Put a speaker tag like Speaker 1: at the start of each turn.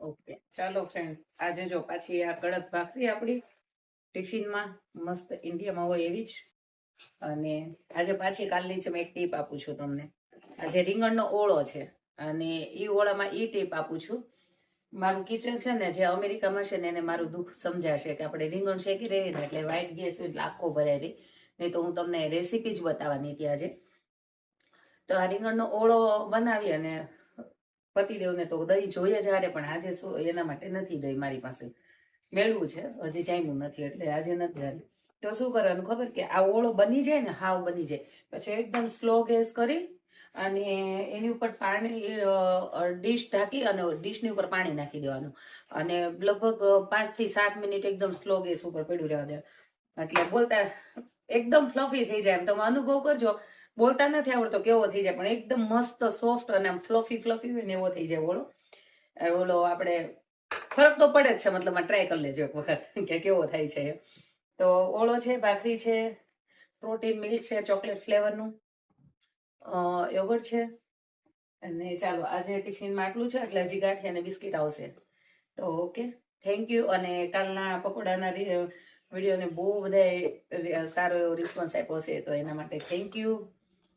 Speaker 1: Okay ચાલો friend આજે જો પાછી આ કડક ભાખરી આપણી ટિફિનમાં મસ્ત ઇન્ડિયામાં હોય એવી જ. અને આજે પાછી કાલની છે મેં એક ટીપ આપું છું તમને. આજે રીંગણનો ઓળો છે, અને એ ઓળામાં એ ટીપ આપું છું. મારું કિચન છે ને, જે અમેરિકામાં છે ને, એને મારું દુઃખ સમજાશે કે આપણે રીંગણ શેકી રહીએ ને એટલે વ્હાઇટ ગેસ એટલે આખો ભરાઈ રહી. નહીં તો હું તમને રેસીપી જ બતાવવાની હતી આજે. તો આ રીંગણનો ઓળો બનાવી અને પતિદેવને તો દહીં જોઈએ જ હારે, પણ આજે શું, એના માટે નથી દહીં મારી પાસે. મેળવું છે, હજી જામ્યું નથી, એટલે આજે નથી હારી. તો શું કરવાનું ખબર કે આ ઓળો બની જાય ને, હાવ બની જાય. પછી એકદમ સ્લો ગેસ કરી અને એની ઉપર પાણી ડીશ ઢાંકી અને ડીશની ઉપર પાણી નાખી દેવાનું. અને લગભગ પાંચથી સાત મિનિટ એકદમ સ્લો ગેસ ઉપર પડ્યું રહેવા દેવાનું. એટલે બોલતા, એકદમ ફ્લફી થઈ જાય એમ. તમે અનુભવ કરજો બોલતા નથી આવડતો કેવો થઈ જાય, પણ એકદમ મસ્ત સોફ્ટ અને આમ ફ્લફી ફ્લફી હોય ને એવો થઈ જાય ઓળો ઓલો આપણે, ફરક તો પડે જ છે, મતલબ ટ્રાય કરી લેજો એક વખત, કે કેવો થાય છે તો ઓળો છે, ભાખરી છે પ્રોટીન મિલ્ક છે ચોકલેટ ફ્લેવરનું યોગર્ટ છે, અને ચાલો આજે ટિફિનમાં આટલું છે, એટલે હજી ગાંઠી અને બિસ્કિટ આવશે. તો ઓકે થેન્ક યુ અને કાલના પકોડાના વિડીયોને બહુ બધા સારો એવો રિસ્પોન્સ આપ્યો છે, તો એના માટે થેન્ક યુ